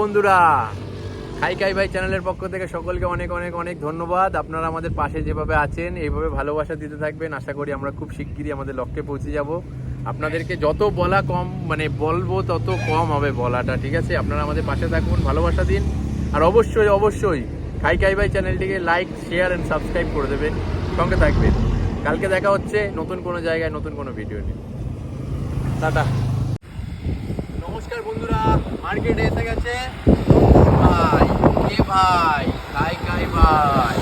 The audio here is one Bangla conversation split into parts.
বন্ধুরা। খাই খাই ভাই চ্যানেলের পক্ষ থেকে সকলকে অনেক অনেক অনেক ধন্যবাদ। আপনারা আমাদের পাশে যেভাবে আছেন, এইভাবে ভালোবাসা দিতে থাকবেন। আশা করি আমরা খুব শিগগিরই আমাদের লক্ষ্যে পৌঁছে যাব। আপনাদেরকে যত বলা কম মানে বলব তত কম হবে বলাটা, ঠিক আছে? আপনারা আমাদের পাশে থাকুন, ভালোবাসা দিন। আর অবশ্যই অবশ্যই খাই খাই ভাই চ্যানেলটিকে লাইক শেয়ার অ্যান্ড সাবস্ক্রাইব করে দেবেন। সঙ্গে থাকবেন। কালকে দেখা হচ্ছে নতুন কোনো জায়গায়, নতুন কোনো ভিডিও নিয়ে। টাটা। নমস্কার বন্ধুরা মার্কেটে এসে গেছে। ভাই কে ভাই? কাই কাই ভাই?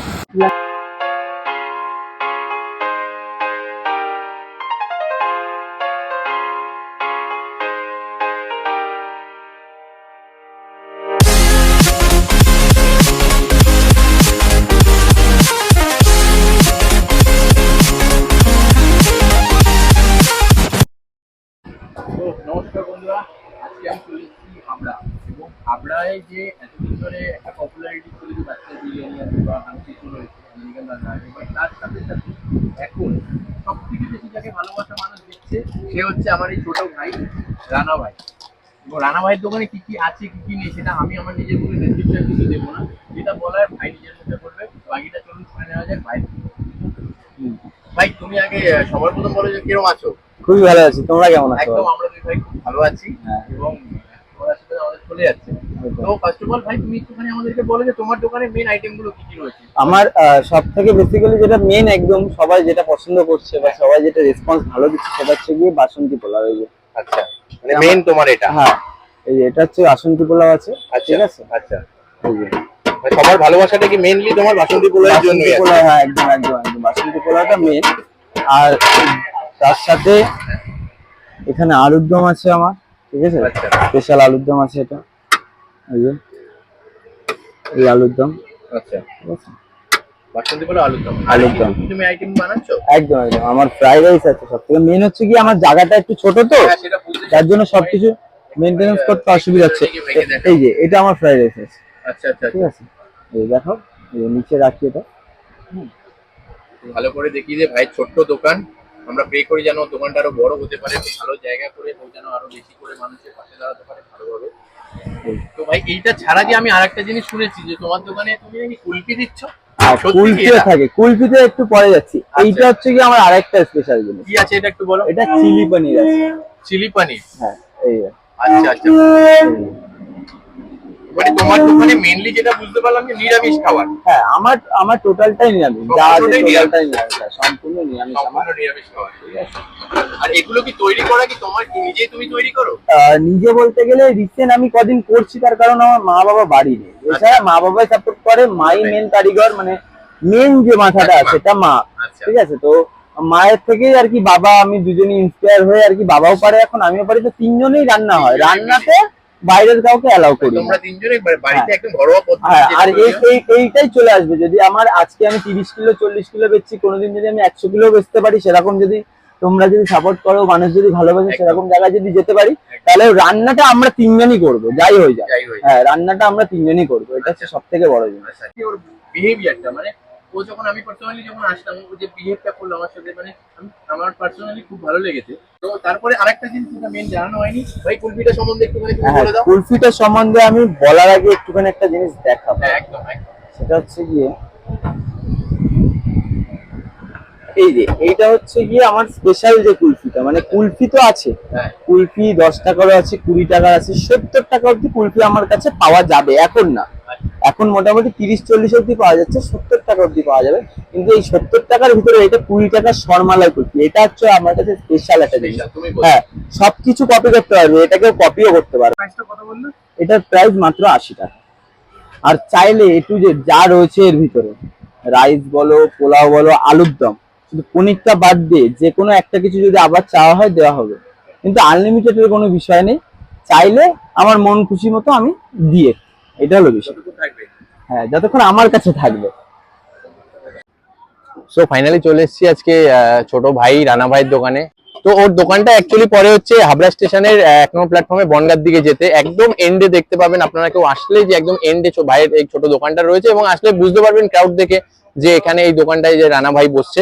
একটা পপুলারিটি ছিল যে বাচ্চা বিরিয়ানি আছে বা হাঁসি রয়েছে আমেরিকান রান্না আছে বাট তার সাথে সাথে এখন সব থেকে বেশি যাকে ভালোবাসা মানুষ দিচ্ছে সে হচ্ছে আমার এই ছোট ভাই রানা ভাই। এবং রানা ভাইয়ের দোকানে কি কি আছে কি কি নেই সেটা আমি আমার নিজের মুখে ডেসক্রিপশন কিছু দেবো না। যেটা বলার ভাই নিজের মুখে বলবে। বাকিটা চলুন শুনে নেওয়া যাক ভাই। ভাই তুমি আগে সবার প্রথম বলো যে কীরকম আছো? খুবই ভালো আছি তোমরা কেমন আছো? একদম আমরা দুই ভাই খুব ভালো আছি। হ্যাঁ। এবং সাথে আমাদের চলে যাচ্ছে। তো ফার্স্ট অফ অল ভাই তুমি একটুখানি আমাদেরকে বলো যে তোমার দোকানে মেন আইটেমগুলো কি কি রয়েছে? আমার সব থেকে বেসিক্যালি যেটা মেন একদম সবাই যেটা পছন্দ করছে বা সবাই যেটা রেসপন্স ভালো দিচ্ছে সেটা হচ্ছে গিয়ে বাসন্তী পোলাও এই যে। আচ্ছা মানে মেন তোমার এটা? হ্যাঁ এই যে এটা হচ্ছে বাসন্তী পোলাও আছে আচ্ছা ঠিক আছে? আচ্ছা। মানে সবার ভালোবাসাটা কি মেইনলি তোমার বাসন্তী পোলাওয়ের জন্য পোলাও হ্যাঁ একদম একদম একদম। বাসন্তী পোলাওটা মেন আর তার সাথে এখানে আলুর দম আছে আমার ঠিক আছে? আচ্ছা। স্পেশাল আলুর দম আছে এটা। এই যে এই আলুর দম। আচ্ছা। বাসন্তী পোলাও আলুর দম। আলুর দম। তুমি আইটেম বানাচ্ছো? একদম একদম। আমার ফ্রাইড রাইস আছে সব। থেকে মেন হচ্ছে কি আমার জায়গাটা একটু ছোট তো হ্যাঁ যার জন্য সবকিছু মেনটেনেন্স করতে অসুবিধা হচ্ছে। এই যে এটা আমার ফ্রাইড রাইস আছে। আচ্ছা আচ্ছা ঠিক আছে? এই দেখো এই নিচে রাখি এটা। ভালো করে দেখি যে ভাই ছোট্ট দোকান। আমরা প্রে করি যেন দোকানটা আরও বড় হতে পারে ভালো জায়গা করে যেন আরও বেশি করে মানুষের পাশে দাঁড়াতে পারে ভালোভাবে। তো ভাই এইটা ছাড়া যে আমি আরেকটা জিনিস শুনেছি যে তোমার দোকানে তুমি নাকি কুলপি দিচ্ছ? আর সত্যি কি কুলফিও এটা? থাকে কুলফিতে একটু পরে যাচ্ছি। এইটা হচ্ছে কি আমার আরেকটা স্পেশাল জিনিস। কি আছে এটা একটু বলো? এটা চিলি পনির আছে। চিলি পানির? হ্যাঁ এই আচ্ছা আচ্ছা। মানে তোমার দোকানে মেইনলি যেটা বুঝতে পারলাম যে নিরামিষ খাবার। হ্যাঁ আমার আমার টোটালটাই নিরামিষ। যা আছে টোটালটাই নিরামিষ। হ্যাঁ, সম্পূর্ণ নিরামিষ আমার। নিরামিষ খাবার আর এগুলো কি তৈরি করা কি তোমার কি নিজেই তুমি তৈরি করো? নিজে বলতে গেলে রিসেন্ট আমি কদিন করছি তার কারণ আমার মা বাবা বাড়ি নেই। এছাড়া মা বাবাই সাপোর্ট করে মাই মেন কারিগর মানে মেন যে মাথাটা আছে সেটা মা আচ্ছা। ঠিক আছে? তো মায়ের থেকেই আর কি বাবা আমি দুজনে ইন্সপায়ার হয়ে আর কি বাবাও পারে এখন আমিও পারি। তো তিনজনেই রান্না হয়। রান্নাতে বাইরের কাউকে অ্যালাউ করি তোমরা তিনজনে বাড়িতে হ্যাঁ। একদম ঘরোয়া পদ্ধতি হ্যাঁ আর এই এইটাই চলে আসবে। যদি আমার আজকে আমি তিরিশ কিলো চল্লিশ কিলো বেচছি কোনোদিন যদি আমি একশো কিলো বেচতে পারি সেরকম যদি তোমরা যদি সাপোর্ট করো মানুষ যদি ভালোবাসে সেরকম জায়গায় যদি যেতে পারি তাহলে রান্নাটা আমরা তিনজনই করব যাই হয়ে যায় হ্যাঁ রান্নাটা আমরা তিনজনই করব এটা হচ্ছে সব থেকে বড় জিনিস। আচ্ছা, বিহেভিয়ারটা মানে ও যখন আমি পার্সোনালি যখন আসলাম ও যে বিহেভটা করল আমার সাথে মানে আমার পার্সোনালি খুব ভালো লেগেছে। তো তারপরে আরেকটা জিনিস যেটা মেন জানানো হয়নি ভাই কুলপিটা সম্বন্ধে একটুখানি তুমি হ্যাঁ বলে দাও। কুলফিটা সম্বন্ধে আমি বলার আগে একটুখানি একটা জিনিস দেখাবো। হ্যাঁ একদম একদম। সেটা হচ্ছে গিয়ে এই যে এইটা হচ্ছে গিয়ে আমার স্পেশাল যে কুলফিটা মানে কুলফি তো আছে। হ্যাঁ। কুলফি দশ টাকারও আছে কুড়ি টাকার আছে সত্তর টাকা অব্দি কুলফি আমার কাছে পাওয়া যাবে এখন না। এখন মোটামুটি তিরিশ চল্লিশ অব্দি পাওয়া যাচ্ছে সত্তর টাকা অব্দি পাওয়া যাবে। কিন্তু এই সত্তর টাকার ভিতরে এটা কুড়ি টাকার সরমালাই কুলফি এটা হচ্ছে আমার কাছে স্পেশাল একটা জিনিস। হ্যাঁ সবকিছু কপি করতে পারবে এটাকেও কপিও করতে পারবে। এটার প্রাইস মাত্র আশি টাকা। আর চাইলে এ টু জেড যা রয়েছে এর ভিতরে রাইস বলো পোলাও বলো আলুর দম শুধু পনিরটা বাদ দিয়ে যে কোনো একটা কিছু যদি আবার চাওয়া হয় দেওয়া হবে। কিন্তু আনলিমিটেডের কোনো বিষয় নেই। চাইলে আমার মন খুশি মতো আমি দিয়ে এটা হলো বিষয়। হ্যাঁ যতক্ষণ আমার কাছে থাকবে। সো ফাইনালি চলে এসেছি আজকে ছোট ভাই, রানা ভাইয়ের দোকানে। তো ওর দোকানটা অ্যাকচুয়ালি পরে হচ্ছে হাবড়া স্টেশনের এক নম্বর প্ল্যাটফর্মে বনগার দিকে যেতে। একদম এন্ডে দেখতে পাবেন আপনারা কেউ আসলে যে একদম এন্ডে ভাইয়ের এই ছোট দোকানটা রয়েছে এবং আসলে বুঝতে পারবেন ক্রাউড দেখে যে এখানে এই দোকানটায় যে রানা ভাই বসছে।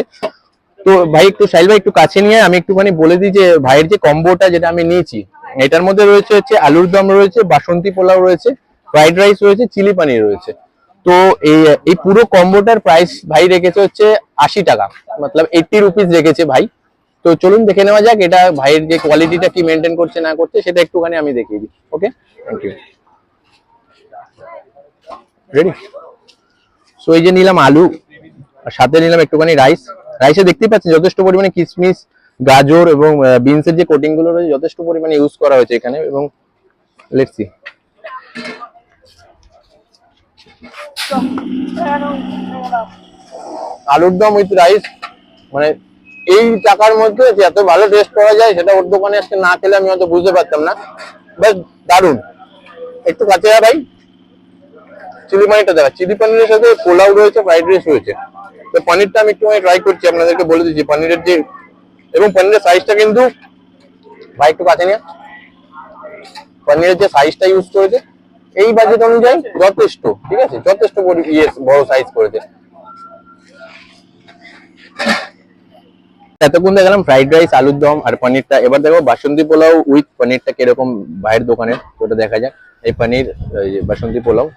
তো ভাই, একটু সাইল ভাই, একটু কাছে নিয়ে আমি একটুখানি বলে দিই যে ভাইয়ের যে কম্বোটা যেটা আমি নিয়েছি, এটার মধ্যে রয়েছে হচ্ছে আলুর দম রয়েছে, বাসন্তী পোলাও রয়েছে ফ্রাইড রাইস রয়েছে, চিলি পানির রয়েছে। তো এই এই পুরো কম্বোটার প্রাইস ভাই রেখেছে হচ্ছে আশি টাকা। মতলব এইটটি রুপিস রেখেছে ভাই। তো চলুন দেখে নেওয়া যাক এটা ভাইয়ের যে কোয়ালিটিটা কি মেনটেন করছে, না করছে, সেটা একটুখানি আমি দেখিয়ে দিই। Okay thank you ready so এই যে নিলাম আলু, আর সাথে নিলাম একটুখানি রাইস রাইসে দেখতেই পাচ্ছেন যথেষ্ট পরিমাণে কিশমিশ গাজর এবং বিনসের যে কোটিংগুলো রয়েছে, যথেষ্ট পরিমাণে ইউজ করা হয়েছে এখানে এবং লেটসি আলুর দম উইথ রাইস মানে এই টাকার মধ্যে এত ভালো টেস্ট পাওয়া যায়, সেটা ওর দোকানে আজকে না খেলে আমি হয়তো বুঝতে পারতাম না। বাস দারুণ। একটু কাছে ভাই। চিলি পানিরটা দেখা, চিলি পানিরের সাথে পোলাও রয়েছে ফ্রাইড রাইস রয়েছে। তো পনিরটা আমি একটু ট্রাই করছি, আপনাদেরকে বলে দিচ্ছি, পনিরের যে এবং পনিরের সাইজটা কিন্তু ভাই একটু কাছে নিয়ে পনিরের যে সাইজটা ইউজ করেছে এই বাজেট অনুযায়ী যথেষ্ট, ঠিক আছে? যথেষ্ট ইয়ে বড় সাইজ করেছে। এতক্ষণ দেখালাম ফ্রাইড রাইস আলুর দম আর পনিরটা। এবার দেখো বাসন্তী পোলাও উইথ পনিরটা কীরকম ভাইয়ের দোকানে, ওটা দেখা যাক। এই পনির বাসন্তী পোলাও।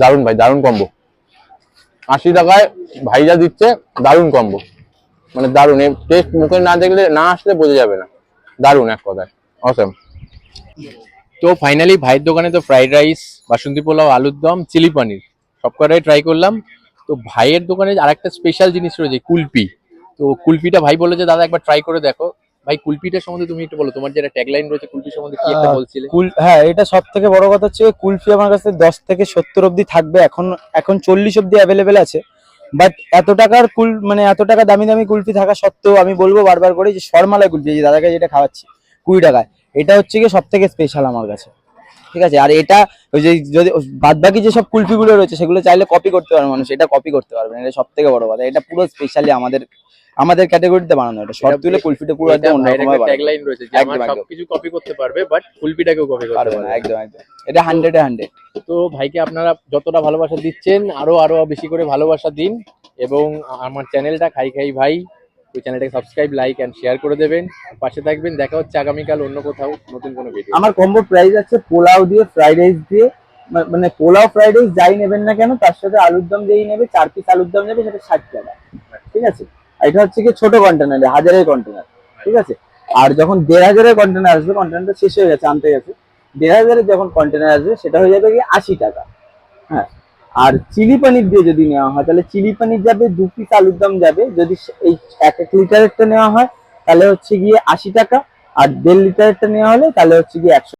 দারুণ ভাই দারুণ কম্বো আশি টাকায় ভাইজা দিচ্ছে দারুণ কম্বো মানে দারুণ এই টেস্ট মুখে না দেখলে না আসলে বোঝা যাবে না। দারুণ এক কথায়। অসম তো ফাইনালি ভাইয়ের দোকানে তো ফ্রাইড রাইস বাসন্তী পোলাও আলুর দম চিলি পনির সব কটাই ট্রাই করলাম। তো ভাইয়ের দোকানে আরেকটা স্পেশাল জিনিস রয়েছে কুলপি। তো কুলপিটা ভাই বলে যে দাদা একবার ট্রাই করে দেখো। ভাই কুলপিটা সম্বন্ধে তুমি একটু বলো। তোমার যেটা ট্যাগলাইন রয়েছে কুলপি সম্বন্ধে কি একটা বলছিলে? কুল হ্যাঁ এটা সব থেকে বড় কথা হচ্ছে কুলফি আমার কাছে দশ থেকে সত্তর অব্দি থাকবে। এখন এখন চল্লিশ অব্দি অ্যাভেলেবেল আছে। বাট এত টাকার কুল মানে এত টাকা দামি দামি কুলফি থাকা সত্ত্বেও আমি বলব বারবার করে যে শর্মালাই কুলফি যে দাদাকে যেটা খাওয়াচ্ছি, কুড়ি টাকায়, এটা হচ্ছে গিয়ে সব থেকে স্পেশাল আমার কাছে। ঠিক আছে? আর এটা ওই যে যদি বাদ বাকি যেসব কুলফিগুলো রয়েছে, সেগুলো চাইলে কপি করতে পারবে মানুষ, এটা কপি করতে পারবে না, এটা সব থেকে বড় কথা, এটা পুরো স্পেশালি আমাদের আমাদের ক্যাটাগরিতে বানানো এটা শর্ট তুলে কুলফিটা পুরো একদম অন্যরকম ট্যাগলাইন রয়েছে যে আমার। সবকিছু কপি করতে পারবে বাট কুলপিটাকেও কপি করতে পারবে একদম একদম। এটা হান্ড্রেডে হান্ড্রেড তো ভাইকে আপনারা যতটা ভালোবাসা দিচ্ছেন আরও আরও বেশি করে ভালোবাসা দিন এবং আমার চ্যানেলটা খাই খাই ভাই ওই চ্যানেলটাকে সাবস্ক্রাইব লাইক এন্ড শেয়ার করে দেবেন। পাশে থাকবেন দেখা হচ্ছে আগামীকাল অন্য কোথাও নতুন কোনো ভিডিও আমার কম্বো প্রাইস আছে পোলাও দিয়ে ফ্রাইড রাইস দিয়ে। মানে পোলাও ফ্রাইড রাইস যাই নেবেন না কেন তার সাথে আলুর দম যেই নেবে চার পিস আলুর দম নেবে সেটা ষাট টাকা। ঠিক আছে? এটা হচ্ছে কি ছোট কন্টেনারে হাজারের কন্টেনার ঠিক আছে? আর যখন দেড় হাজারের কন্টেনার আসবে কন্টেনারটা শেষ হয়ে গেছে, আনতে গেছে। দেড় হাজারের যখন কন্টেনার আসবে, সেটা হয়ে যাবে কি আশি টাকা হ্যাঁ? আর চিলি পানির দিয়ে যদি নেওয়া হয়, তাহলে চিলি পানির যাবে, দু পিস আলুর দম যাবে। যদি এই এক এক লিটারেরটা নেওয়া হয়, তাহলে হচ্ছে গিয়ে আশি টাকা, আর দেড় লিটারেরটা নেওয়া হলে, তাহলে হচ্ছে গিয়ে একশো